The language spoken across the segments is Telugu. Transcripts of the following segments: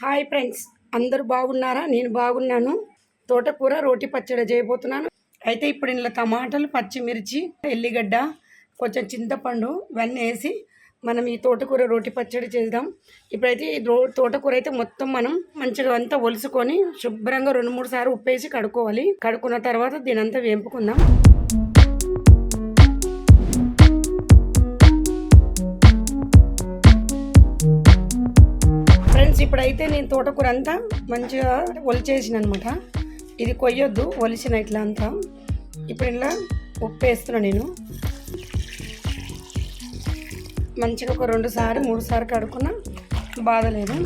హాయ్ ఫ్రెండ్స్ అందరూ బాగున్నారా? నేను బాగున్నాను. తోటకూర రోటి పచ్చడి చేయబోతున్నాను. అయితే ఇప్పుడు ఇందులో టమాటాలు పచ్చిమిర్చి ఎల్లిగడ్డ కొంచెం చింతపండు ఇవన్నీ వేసి మనం ఈ తోటకూర రోటి పచ్చడి చేద్దాం. ఇప్పుడైతే ఈ రో తోటకూర అయితే మొత్తం మనం మంచిగా అంతా ఒలుసుకొని శుభ్రంగా రెండు మూడు సార్లు ఉప్పేసి కడుక్కోవాలి. కడుక్కున్న తర్వాత దీనంతా వేపుకుందాం. వేంపుకుందాం ఫ్రెండ్స్ ఇప్పుడైతే నేను తోటకూర అంతా మంచిగా ఒలిచేసిన అనమాట ఇది కొయ్యొద్దు ఒలిచిన ఇట్లా అంతా. ఇప్పుడు ఇలా ఉప్పు వేస్తున్నా నేను. మంచిగా ఒక రెండు సార్లు మూడు సార్లు కడుక్కున్నా బాధ లేదు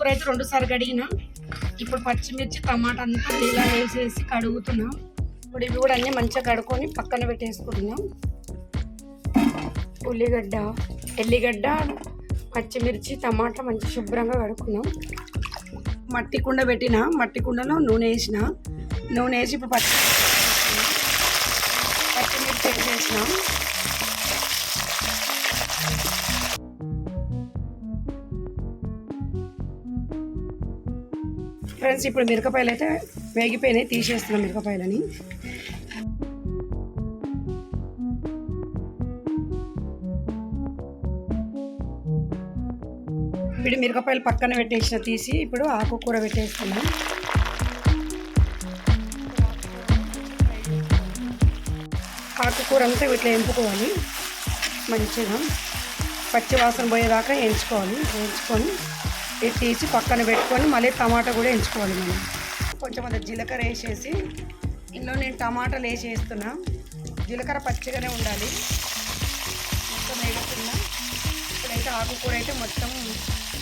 కూర అయితే రెండు సార్లు కడిగిన. ఇప్పుడు పచ్చిమిర్చి టమాటా అంతా ఇలా వేసేసి కడుగుతున్నాం. ఇప్పుడు ఇవి కూడా అన్నీ మంచిగా కడుక్కొని పక్కన పెట్టేసుకుంటున్నాం. ఉల్లిగడ్డ ఎల్లిగడ్డ పచ్చిమిర్చి టమాటా మంచి శుభ్రంగా కడుక్కున్నాం. మట్టి కుండ పెట్టిన. మట్టి కుండలో నూనె వేసిన. నూనె వేసి ఇప్పుడు పచ్చి పచ్చిమిర్చి వేసేసినాం. ఫ్రెండ్స్ ఇప్పుడు మిరపకాయలు అయితే వేగిపోయినాయి తీసేస్తున్నాం మిరపకాయలని. ఇప్పుడు మిరపకాయలు పక్కన పెట్టేసిన తీసి ఇప్పుడు ఆకుకూర పెట్టేస్తున్నాం. ఆకుకూర అంతా ఇట్లా ఎంపుకోవాలి. మంచిగా పచ్చి వాసన పోయేదాకా ఎంచుకోవాలి వేయించుకొని ఇది తీసి పక్కన పెట్టుకొని మళ్ళీ టమాటా కూడా ఎంచుకోవాలి మనం. కొంచెం అది జీలకర్ర వేసేసి ఇందులో నేను టమాటాలు వేసి వేస్తున్నా జీలకర్ర పచ్చిగానే ఉండాలి. మొత్తం వేగుతున్నా. ఇప్పుడైతే ఆకుకూర అయితే మొత్తం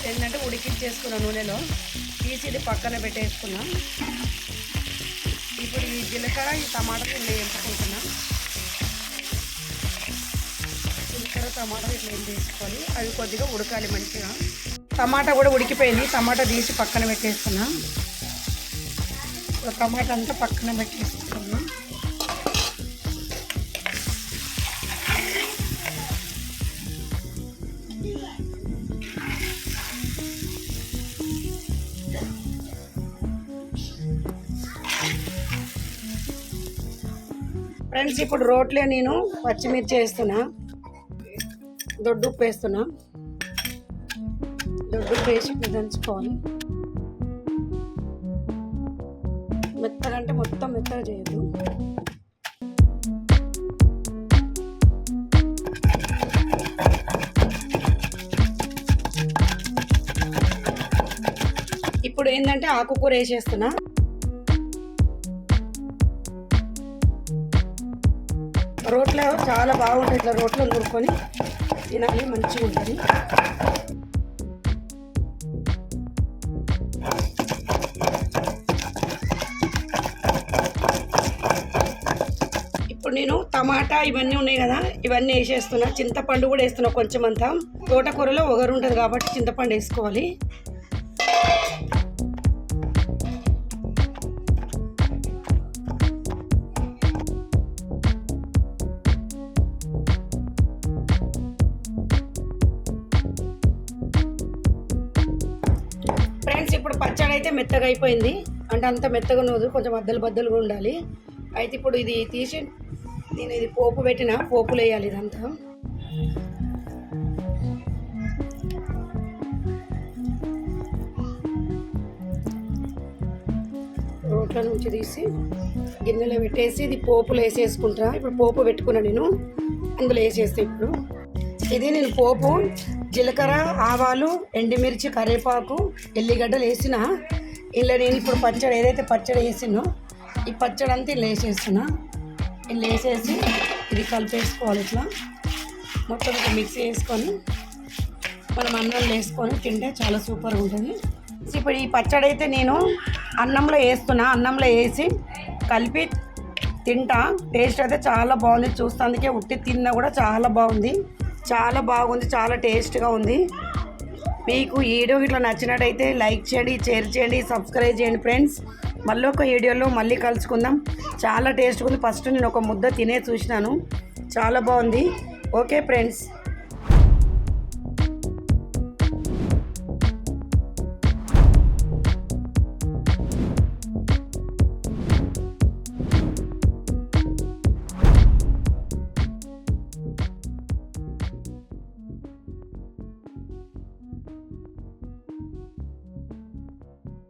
ఏంటంటే ఉడికించేసుకున్నా నూనెలో. తీసి ఇది పక్కన పెట్టేసుకున్నా. ఇప్పుడు ఈ జీలకర్ర ఈ టమాటాలు ఇట్లా వేసుకుంటున్నా జీలకర్ర టమాటాలు ఇట్లా ఏం చేసుకోవాలి అవి కొద్దిగా ఉడకాలి మంచిగా. టమాటా కూడా ఉడికిపోయింది. టమాటా తీసి పక్కన పెట్టేస్తున్నా. టమాటా అంతా పక్కన పెట్టేసుకున్నాం ఫ్రెండ్స్ ఇప్పుడు రోట్లే నేను పచ్చిమిర్చి వేస్తున్నా. దొడ్డు ఉప్పు వేస్తున్నా. దొడ్డు పేస్ట్ ఇట్లా దంచుకోవాలి మెత్తగా అంటే మొత్తం మెత్తగా చేయదు ఇప్పుడు ఏంటంటే ఆకుకూర వేసేస్తున్నా. రోట్లో చాలా బాగుంటుంది ఇట్లా రోట్లో నూరుకొని తినాలి మంచిగా ఉంటుంది టమాటా ఇవన్నీ ఉన్నాయి కదా ఇవన్నీ వేసేస్తున్నా. చింతపండు కూడా వేస్తున్నా కొంచెం అంతా. తోటకూరలో ఒగరు ఉంటుంది కాబట్టి చింతపండు వేసుకోవాలి. ఫ్రెండ్స్ ఇప్పుడు పచ్చడి అయితే మెత్తగా అయిపోయింది. అంటే అంత మెత్తగా ఉన్నది కొంచెం బద్దలు బద్దలుగా ఉండాలి. అయితే ఇప్పుడు ఇది తీసి నేను ఇది పోపు పెట్టిన? పోపులు వేయాలి ఇదంతా. రోట్ల నుంచి తీసి గిన్నెలో పెట్టేసి ఇది పోపులు వేసేసుకుంటా. ఇప్పుడు పోపు పెట్టుకున్నా నేను. అందులో వేసేస్తే ఇప్పుడు. ఇది నేను పోపు జీలకర్ర ఆవాలు ఎండుమిర్చి కరివేపాకు ఎల్లిగడ్డలు వేసిన. ఇలా నేను ఇప్పుడు పచ్చడి ఏదైతే పచ్చడి వేసినో ఈ పచ్చడి అంతా ఇలా వేసేస్తున్నా. ఇలా వేసేసి ఇది కలిపేసుకోవాలి ఇట్లా. మొత్తం ఇట్లా మిక్సీ వేసుకొని మనం అన్నంలో వేసుకొని తింటే చాలా సూపర్గా ఉంటుంది. ఇప్పుడు ఈ పచ్చడి అయితే నేను అన్నంలో వేస్తున్నా. అన్నంలో వేసి కలిపి తింటా. టేస్ట్ అయితే చాలా బాగుంది. చూస్తానికే ఉట్టి తిన్నా కూడా చాలా బాగుంది. చాలా బాగుంది. చాలా టేస్ట్గా ఉంది. మీకు ఈ వీడియో ఇట్లా నచ్చినట్టయితే లైక్ చేయండి షేర్ చేయండి సబ్స్క్రైబ్ చేయండి ఫ్రెండ్స్. మళ్ళీ ఒక వీడియోలో మళ్ళీ కలుసుకుందాం. చాలా టేస్ట్ ఉంది. ఫస్ట్ నేను ఒక ముద్ద తినే చూసినాను. చాలా బాగుంది. Okay friends.